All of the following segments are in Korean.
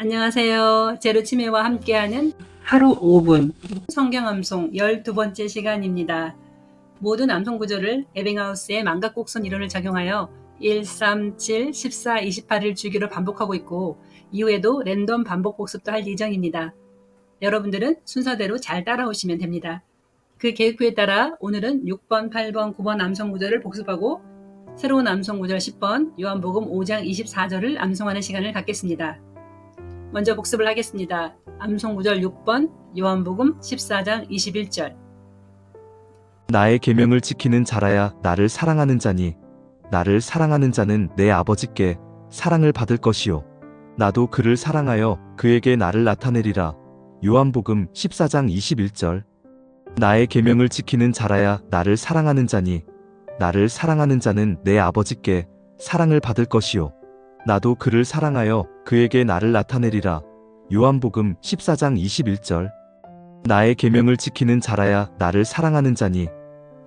안녕하세요. 제로치매와 함께하는 하루 5분 성경 암송 12번째 시간입니다. 모든 암송 구조를 에빙하우스의 망각곡선 이론을 적용하여 1, 3, 7, 14, 28을 주기로 반복하고 있고 이후에도 랜덤 반복 복습도 할 예정입니다. 여러분들은 순서대로 잘 따라오시면 됩니다. 그 계획표에 따라 오늘은 6번, 8번, 9번 암송 구절을 복습하고 새로운 암송 구절 10번 요한복음 5장 24절을 암송하는 시간을 갖겠습니다. 먼저 복습을 하겠습니다. 암송 구절 6번 요한복음 14장 21절. 나의 계명을 지키는 자라야 나를 사랑하는 자니 나를 사랑하는 자는 내 아버지께 사랑을 받을 것이요. 나도 그를 사랑하여 그에게 나를 나타내리라. 요한복음 14장 21절. 나의 계명을 지키는 자라야 나를 사랑하는 자니 나를 사랑하는 자는 내 아버지께 사랑을 받을 것이요 나도 그를 사랑하여 그에게 나를 나타내리라. 요한복음 14장 21절. 나의 계명을 지키는 자라야 나를 사랑하는 자니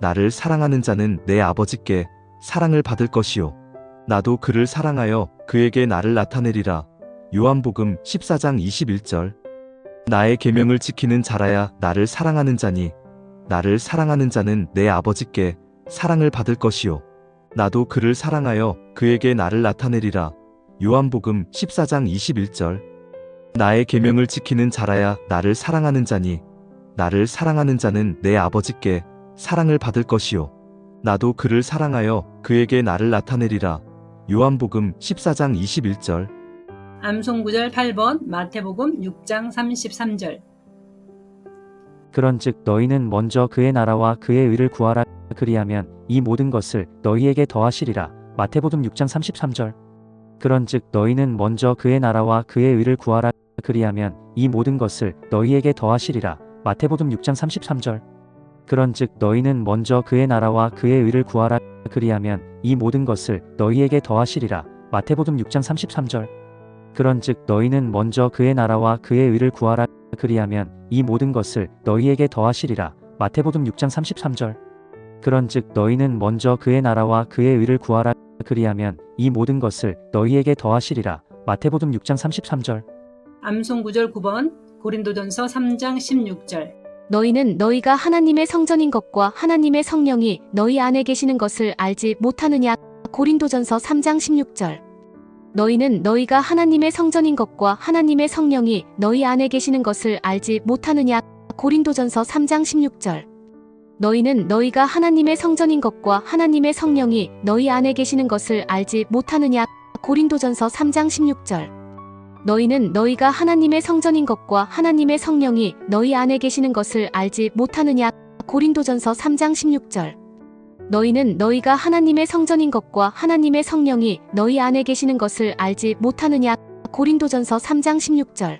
나를 사랑하는 자는 내 아버지께 사랑을 받을 것이요. 나도 그를 사랑하여 그에게 나를 나타내리라. 요한복음 14장 21절. 나의 계명을 지키는 자라야 나를 사랑하는 자니 나를 사랑하는 자는 내 아버지께 사랑을 받을 것이요. 나도 그를 사랑하여 그에게 나를 나타내리라 요한복음 14장 21절. 나의 계명을 지키는 자라야 나를 사랑하는 자니 나를 사랑하는 자는 내 아버지께 사랑을 받을 것이요. 나도 그를 사랑하여 그에게 나를 나타내리라. 요한복음 14장 21절. 암송 구절 8번 마태복음 6장 33절. 그런즉 너희는 먼저 그의 나라와 그의 의를 구하라. 그리하면 이 모든 것을 너희에게 더하시리라. 마태복음 6장 33절 그런즉 너희는 먼저 그의 나라와 그의 의를 구하라. 그리하면 이 모든 것을 너희에게 더하시리라. 마태복음 6장 33절. 그런즉 너희는 먼저 그의 나라와 그의 의를 구하라. 그리하면 이 모든 것을 너희에게 더하시리라. 마태복음 6장 33절. 그런즉 너희는 먼저 그의 나라와 그의 의를 구하라. 그리하면 이 모든 것을 너희에게 더하시리라. 마태복음 6장 33절. 그런즉 너희는 먼저 그의 나라와 그의 의를 구하라 그리하면 이 모든 것을 너희에게 더하시리라. 마태복음 6장 33절. 암송 구절 9번 고린도전서 3장 16절. 너희는 너희가 하나님의 성전인 것과 하나님의 성령이 너희 안에 계시는 것을 알지 못하느냐? 고린도전서 3장 16절. 너희는 너희가 하나님의 성전인 것과 하나님의 성령이 너희 안에 계시는 것을 알지 못하느냐? 고린도전서 3장 16절 너희는 너희가 하나님의 성전인 것과 하나님의 성령이 너희 안에 계시는 것을 알지 못하느냐? 고린도전서 3장 16절. 너희는 너희가 하나님의 성전인 것과 하나님의 성령이 너희 안에 계시는 것을 알지 못하느냐? 고린도전서 3장 16절. 너희는 너희가 하나님의 성전인 것과 하나님의 성령이 너희 안에 계시는 것을 알지 못하느냐? 고린도전서 3장 16절.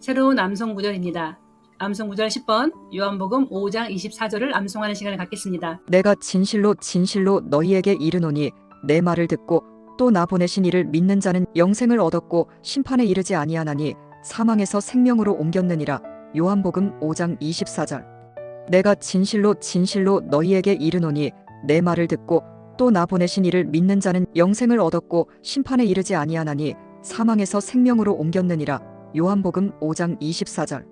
새로운 암송 구절입니다. 암송 구절 10번 요한복음 5장 24절을 암송하는 시간을 갖겠습니다. 내가 진실로 진실로 너희에게 이르노니 내 말을 듣고 또 나 보내신 이를 믿는 자는 영생을 얻었고 심판에 이르지 아니하나니 사망에서 생명으로 옮겼느니라. 요한복음 5장 24절. 내가 진실로 진실로 너희에게 이르노니 내 말을 듣고 또 나 보내신 이를 믿는 자는 영생을 얻었고 심판에 이르지 아니하나니 사망에서 생명으로 옮겼느니라. 요한복음 5장 24절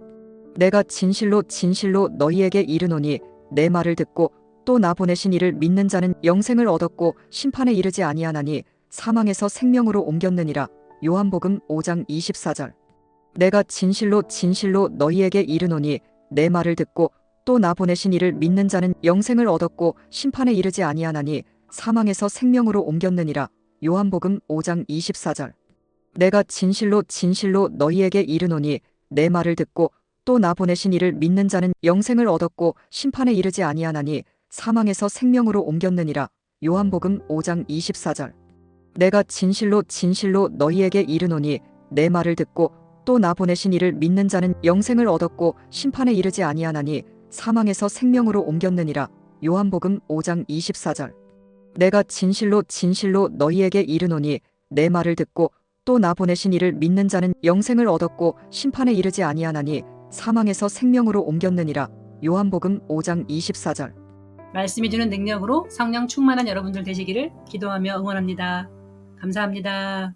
내가 진실로 진실로 너희에게 이르노니 내 말을 듣고 또 나 보내신 이를 믿는 자는 영생을 얻었고 심판에 이르지 아니하나니 사망에서 생명으로 옮겼느니라. 요한복음 5장 24절. 내가 진실로 진실로 너희에게 이르노니 내 말을 듣고 또 나 보내신 이를 믿는 자는 영생을 얻었고 심판에 이르지 아니하나니 사망에서 생명으로 옮겼느니라. 요한복음 5장 24절. 내가 진실로 진실로 너희에게 이르노니 내 말을 듣고 또 나 보내신 이를 믿는 자는 영생을 얻었고 심판에 이르지 아니하나니 사망에서 생명으로 옮겼느니라. 요한복음 5장 24절. 내가 진실로 진실로 너희에게 이르노니 내 말을 듣고 또 나 보내신 이를 믿는 자는 영생을 얻었고 심판에 이르지 아니하나니 사망에서 생명으로 옮겼느니라. 요한복음 5장 24절. 내가 진실로 진실로 너희에게 이르노니 내 말을 듣고 또 나 보내신 이를 믿는 자는 영생을 얻었고 심판에 이르지 아니하나니 사망에서 생명으로 옮겼느니라 요한복음 5장 24절 말씀이 주는 능력으로 성령 충만한 여러분들 되시기를 기도하며 응원합니다. 감사합니다.